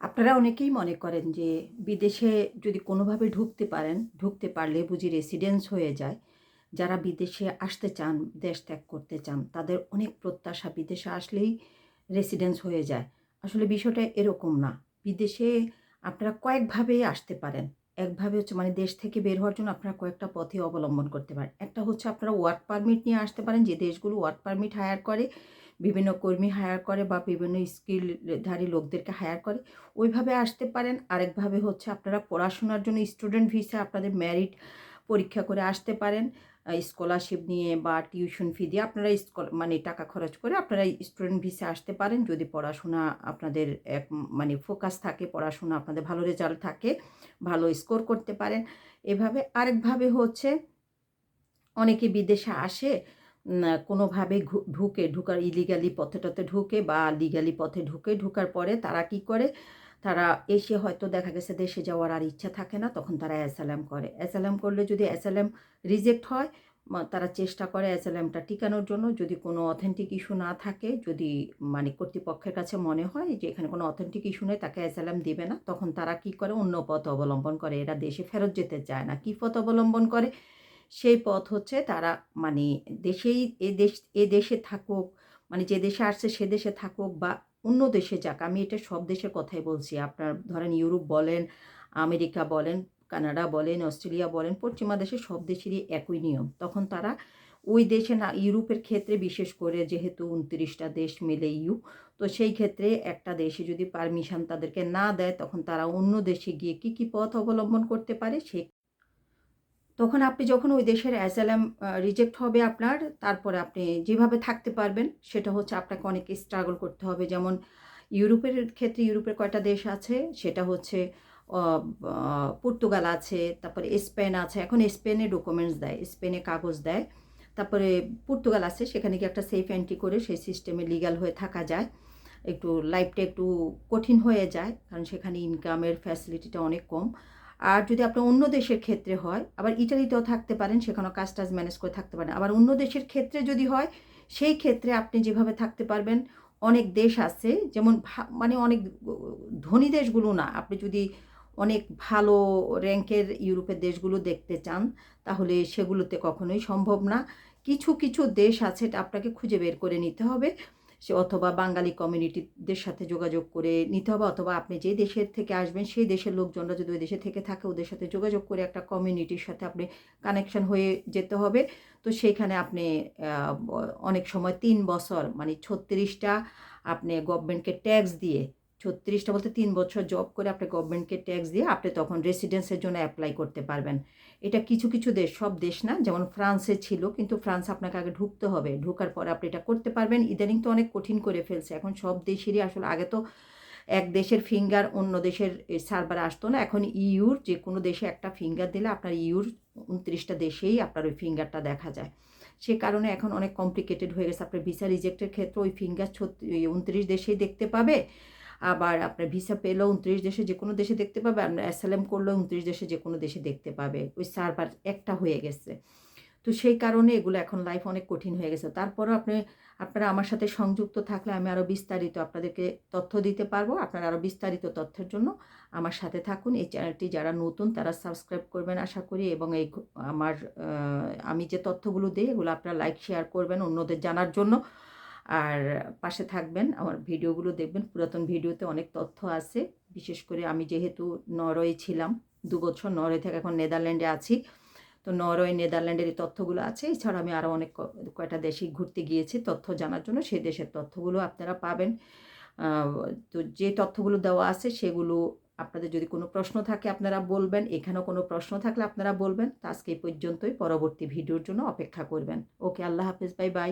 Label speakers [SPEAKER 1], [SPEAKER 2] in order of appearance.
[SPEAKER 1] আপনারা অনেকেই মনে করেন যে বিদেশে যদি কোনোভাবে ঢুকতে পারেন, ঢুকতে পারলে বুঝি রেসিডেন্স হয়ে যায়। যারা বিদেশে আসতে চান, দেশ ত্যাগ করতে চান, তাদের অনেক প্রত্যাশা বিদেশে আসলেই রেসিডেন্স হয়ে যায়। আসলে বিষয়টা এরকম না। বিদেশে আপনারা কয়েকভাবেই আসতে পারেন। একভাবে হচ্ছে মানে দেশ থেকে বের হওয়ার জন্য আপনারা কয়েকটা পথে অবলম্বন করতে পারেন। একটা হচ্ছে আপনারা ওয়ার্ক পারমিট নিয়ে আসতে পারেন, যে দেশগুলো ওয়ার্ক পারমিট হায়ার করে, বিভিন্ন কর্মী হায়ার করে বা বিভিন্ন স্কিলধারী লোকদেরকে হায়ার করে, ওইভাবে আসতে পারেন। আরেকভাবে হচ্ছে আপনারা পড়াশোনার জন্য স্টুডেন্ট ভিসা আপনাদের ম্যারিট পরীক্ষা করে আসতে পারেন। স্কলারশিপ নিয়ে বা টিউশন ফি দিয়ে আপনারা মানে টাকা খরচ করে আপনারা স্টুডেন্ট ভিসে আসতে পারেন। যদি পড়াশোনা আপনাদের এক মানে ফোকাস থাকে, পড়াশোনা আপনাদের ভালো রেজাল্ট থাকে, ভালো স্কোর করতে পারেন। এভাবে আরেকভাবে হচ্ছে, অনেকে বিদেশে আসে কোনোভাবে ঢুকে, ঢুকার ইলিগালি পথে টথে ঢুকে বা লিগালি পথে ঢুকে, ঢুকার পরে তারা কি করে তারা এসে হয়তো দেখা গেছে দেশে যাওয়ার আর ইচ্ছা থাকে না, তখন তারা অ্যাসালাম করে। অ্যাসালাম করলে যদি অ্যাসালাম রিজেক্ট হয় তারা চেষ্টা করে অ্যাসালামটা টিকানোর জন্য। যদি কোনো অথেন্টিক ইস্যু না থাকে, যদি মানে কর্তৃপক্ষের কাছে মনে হয় যে এখানে কোনো অথেন্টিক ইস্যু নেই, তাকে অ্যাসালাম দেবে না, তখন তারা কি করে? অন্য পথ অবলম্বন করে। এরা দেশে ফেরত যেতে চায় না। কী পথ অবলম্বন করে? সেই পথ হচ্ছে তারা মানে দেশেই এ দেশ, এ দেশে থাকুক মানে যে দেশে আসছে সে দেশে থাকুক বা অন্য দেশে যাক। আমি এটা সব দেশের কথাই বলছি। আপনার ধরেন ইউরোপ বলেন, আমেরিকা বলেন, কানাডা বলেন, অস্ট্রেলিয়া বলেন, পশ্চিমা দেশে সব দেশেরই একই নিয়ম। তখন তারা ওই দেশে না, ইউরোপের ক্ষেত্রে বিশেষ করে যেহেতু উনত্রিশটা দেশ মিলে ইউ, তো সেই ক্ষেত্রে একটা দেশে যদি পারমিশন তাদেরকে না দেয়, তখন তারা অন্য দেশে গিয়ে কী কী পথ অবলম্বন করতে পারে, সে তখন আপনি যখন ওই দেশের অ্যাসালাম রিজেক্ট হবে আপনার, তারপরে আপনি যেভাবে থাকতে পারবেন, সেটা হচ্ছে আপনাকে অনেক স্ট্রাগল করতে হবে। যেমন ইউরোপের ক্ষেত্রে ইউরোপের কয়টা দেশ আছে? সেটা হচ্ছে পর্তুগাল আছে, তারপরে স্পেন আছে। এখন স্পেনে ডকুমেন্টস দেয়, স্পেনে কাগজ দেয়। তারপরে পর্তুগাল আছে, সেখানে কি একটা সেফ এন্ট্রি করে সেই সিস্টেমে লিগাল হয়ে থাকা যায়। একটু লাইফটা একটু কঠিন হয়ে যায়, কারণ সেখানে ইনকামের ফ্যাসিলিটিটা অনেক কম। আর যদি আপনার অন্য দেশের ক্ষেত্রে হয়, আবার ইটালিতেও থাকতে পারেন, সেখানেও কাজ টাজ ম্যানেজ করে থাকতে পারেন। আবার অন্য দেশের ক্ষেত্রে যদি হয়, সেই ক্ষেত্রে আপনি যেভাবে থাকতে পারবেন, অনেক দেশ আছে, যেমন মানে অনেক ধনী দেশগুলো না, আপনি যদি অনেক ভালো র্যাঙ্কের ইউরোপের দেশগুলো দেখতে চান, তাহলে সেগুলোতে কখনোই সম্ভব না। কিছু কিছু দেশ আছে আপনাকে খুঁজে বের করে নিতে হবে। সে অথবা বাঙালি কমিউনিটিদের সাথে যোগাযোগ করে নিতে হবে অথবা আপনি যে দেশের থেকে আসবেন, সেই দেশের লোকজনরা যদি ওই দেশে থেকে থাকে, ওদের সাথে যোগাযোগ করে একটা কমিউনিটির সাথে আপনি কানেকশন হয়ে যেতে হবে। তো সেইখানে আপনি অনেক সময় তিন বছর মানে ছত্রিশটা আপনি গভর্নমেন্টকে ট্যাক্স দিয়ে ছত্রিশটা বলতে তিন বছর জব করে আপনি গভর্নমেন্টকে ট্যাক্স দিয়ে আপনি তখন রেসিডেন্সের জন্য অ্যাপ্লাই করতে পারবেন। এটা কিছু কিছু দেশ সব দেশ না, যেমন ফ্রান্সে ছিল, কিন্তু ফ্রান্স আপনাকে আগে ঢুকতে হবে। ঢুকার পরে আপনি এটা করতে পারবেন। ইদানিং তো অনেক কঠিন করে ফেলছে। এখন সব দেশেরই আসলে আগে তো এক দেশের ফিঙ্গার অন্য দেশের সার্ভার আসতো না। এখন ইউর যে কোনো দেশে একটা ফিঙ্গার দিলে আপনার ইউর উনত্রিশটা দেশেই আপনার ওই ফিঙ্গারটা দেখা যায়। সে কারণে এখন অনেক কমপ্লিকেটেড হয়ে গেছে। আপনার ভিসা রিজেক্টের ক্ষেত্রে ওই ফিঙ্গার ছত্রিশ উনত্রিশ দেশেই দেখতে পাবে। আবার আপনার ভিসা পেলেও উনত্রিশ দেশে যে কোনো দেশে দেখতে পাবে, আপনার অ্যাসালাম করলেও উনত্রিশ দেশে যে কোনো দেশে দেখতে পাবে। ওই সার্ভার একটা হয়ে গেছে। তো সেই কারণে এগুলো এখন লাইফ অনেক কঠিন হয়ে গেছে। তারপরেও আপনি, আপনারা আমার সাথে সংযুক্ত থাকলে আমি আরও বিস্তারিত আপনাদেরকে তথ্য দিতে পারব। আপনারা আরও বিস্তারিত তথ্যের জন্য আমার সাথে থাকুন। এই চ্যানেলটি যারা নতুন, তারা সাবস্ক্রাইব করবেন আশা করি এবং এই আমার আমি যে তথ্যগুলো দিই, এগুলো আপনারা লাইক শেয়ার করবেন অন্যদের জানার জন্য। আর পাশে থাকবেন, আমার ভিডিওগুলো দেখবেন। পুরাতন ভিডিওতে অনেক তথ্য আছে। বিশেষ করে আমি যেহেতু নরওয়ে ছিলাম, দু বছর নরওয়ে থেকে এখন নেদারল্যান্ডে আছি। তো নরওয়ে, নেদারল্যান্ডের এই তথ্যগুলো আছে। এছাড়া আমি আরও অনেক কয়টা দেশে ঘুরতে গিয়েছি। তথ্য জানার জন্য সেই দেশের তথ্যগুলো আপনারা পাবেন। তো যে তথ্যগুলো দেওয়া আছে সেগুলো আপনাদের যদি কোনো প্রশ্ন থাকে আপনারা বলবেন। এখানেও কোনো প্রশ্ন থাকলে আপনারা বলবেন। তো আজকে এই পর্যন্তই। পরবর্তী ভিডিওর জন্য অপেক্ষা করবেন। ওকে, আল্লাহ হাফিজ। Bye bye.